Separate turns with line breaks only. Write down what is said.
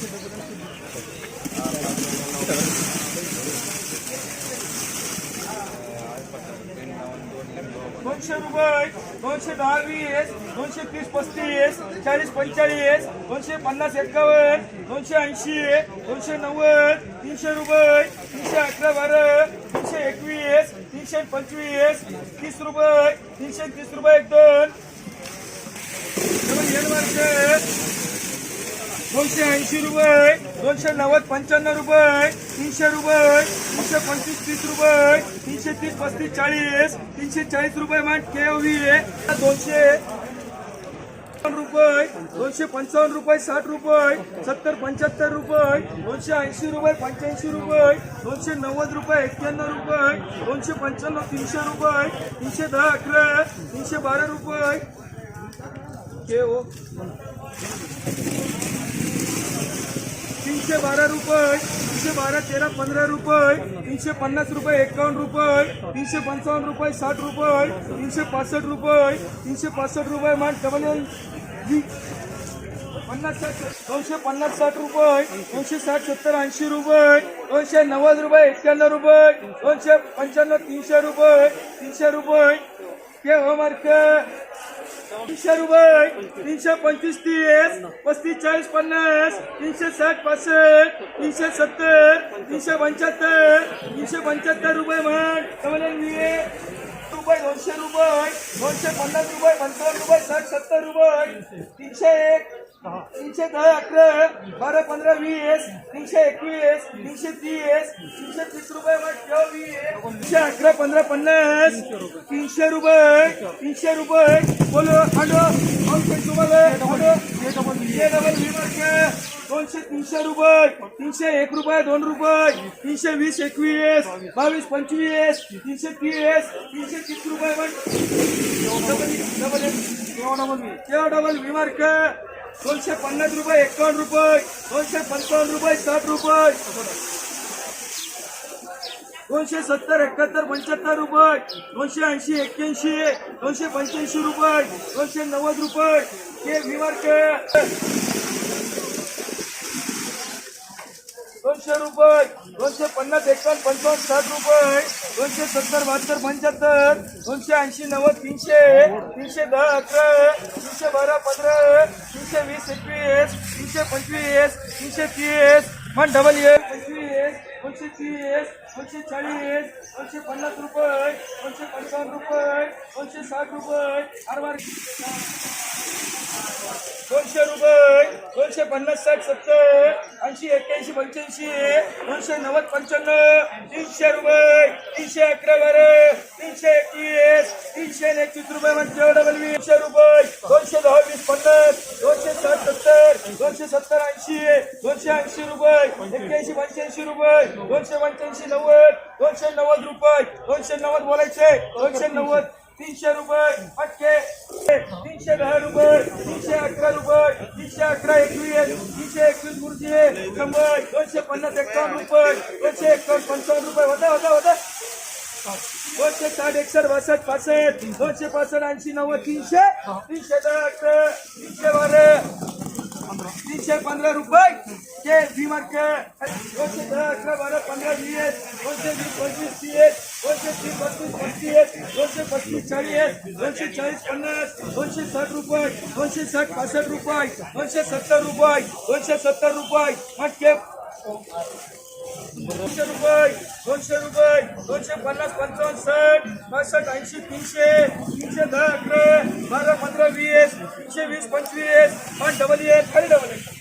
दोनशे रुपये दोनशे दहा वीस दोनशे तीस पस्तीस चाळीस पंचेचाळीस दोनशे पन्नास एक्कावन्न दोनशे ऐंशी दोनशे नव्वद तीनशे रुपये तीनशे अकरा बारा तीनशे एकवीस तीनशे पंचवीस तीस रुपये तीनशे तीस रुपये एक दोन दोनशे ऐंशी रुपये दोनशे नव्वद पंच्याण्णव रुपये तीनशे रुपये तीनशे पंचवीस तीस रुपये तीनशे तीस पस्तीस चाळीस तीनशे चाळीस रुपये मान केवी दोनशे रुपये दोनशे पंचावन्न रुपये साठ रुपये सत्तर पंच्याहत्तर रुपये दोनशे ऐंशी रुपये पंच्याऐंशी रुपये दोनशे नव्वद रुपये एक्क्याण्णव रुपये दोनशे पंच्याण्णव तीनशे रुपये तीनशे दहा अकरा तीनशे बारा रुपये. के ओ तीनशे बारा रुपये तीनशे बारा तेरा पंधरा रुपये तीनशे पन्नास रुपये एकावन्न रुपये तीनशे पंचावन्न रुपये साठ रुपये तीनशे पासष्ट रुपये तीनशे पासष्ट रुपये मान डबल एल जी पन्नास साठ दोनशे पन्नास साठ रुपये दोनशे साठ सत्तर ऐंशी रुपये दोनशे नव्वद रुपये एक्क्याण्णव रुपये दोनशे पंच्याण्णव तीनशे रुपये तीनशे रुपये. के हो मार्क? तीनशे रुपये तीनशे पंचवीस तीस पस्तीस चाळीस पन्नास तीनशे साठ पासष्ट तीनशे सत्तर तीनशे पंच्याहत्तर तीनशे पंच्याहत्तर रुपये म्हण. डबल रुपये दोनशे रुपये दोनशे पन्नास रुपये पंचावन्न रुपये साठ सत्तर रुपये तीनशे एक तीनशे दहा अकरा बारा पंधरा वीस तीनशे एकवीस तीनशे तीस तीनशे तीस रुपये तीनशे अकरा पंधरा पन्नास, तीनशे रुपये तीनशे रुपये बोलो आडो दोनशे, तीनशे रुपये तीनशे एक रुपये दोन रुपये तीनशे वीस एकवीस, बावीस, पंचवीस, तीनशे तीस तीनशे तीस रुपये double double double V mark दोनशे पन्नास रुपये एकावन्न रुपये दोनशे पंचावन्न रुपये साठ रुपये. दोनशे सत्तर एकाहत्तर पंच्याहत्तर रुपये. दोनशे ऐंशी एक्क्याऐंशी दोनशे पंच्याऐंशी रुपये. दोनशे नव्वद रुपये. हे विमार्क दोनशे रुपये दोनशे पन्नास एकावन्न पंचावन्न साठ रुपये दोनशे सत्तर बहात्तर पंच्याहत्तर दोनशे ऐंशी नव्वद तीनशे तीनशे दहा अकरा तीनशे बारा पंधरा तीनशे वीस एकवीस तीनशे पंचवीस तीनशे तीस वन डबल ए पंचवीस दोनशे तीस दोनशे चाळीस दोनशे पन्नास रुपये दोनशे पंचावन्न रुपये दोनशे साठ रुपये आरवार दोनशे रुपये दोनशे पन्नास साठ सत्तर ऐंशी एक्क्याऐंशी पंच्याऐंशी दोनशे नव्वद पंच्याण्णव तीनशे रुपये तीनशे अकरा बारा तीनशे एकवीस तीनशे एकतीस रुपये म्हणजे डबल वीसशे रुपये दोनशे दहा वीस पन्नास दोनशे साठ दोनशे सत्तर ऐंशी दोनशे ऐंशी रुपये एक्क्याऐंशी पंच्याऐंशी रुपये दोनशे पंच्याऐंशी नव्वद दोनशे नव्वद रुपये दोनशे नव्वद बोलायचे दोनशे नव्वद तीनशे रुपये अटके तीनशे दहा रुपये तीनशे अकरा रुपये तीनशे अकरा एकवीस तीनशे एकवीस गुरुजी शंभर दोनशे पन्नास एकावन्न रुपये दोनशे एकावन्न पंचावन्न रुपये होता होता होता. दोनशे साठ एकसष्ट बासष्ट पासष्ट दोनशे पासष्ट ऐंशी नव्वद तीनशे तीनशे दहा अकरा तीनशे बारा तीनशे पंधरा रुपये. के व्ही मार्क दोनशे दहा अकरा बारा पंधरा वीस दोनशे वीस पंचवीस तीस दोनशे तीस पस्तीस पस्तीस दोनशे पस्तीस चाळीस दोनशे चाळीस पन्नास. दोनशे साठ रुपये. दोनशे साठ पासष्ट रुपये. दोनशे सत्तर रुपये. दोनशे सत्तर रुपये. मग के दोनशे रुपये दोनशे रुपये दोनशे पन्नास पंचावन्न साठ पासष्ट ऐंशी तीनशे तीनशे दहा अकरा बारा पंधरा वीस तीनशे वीस पंचवीस पाच डबल एक खाली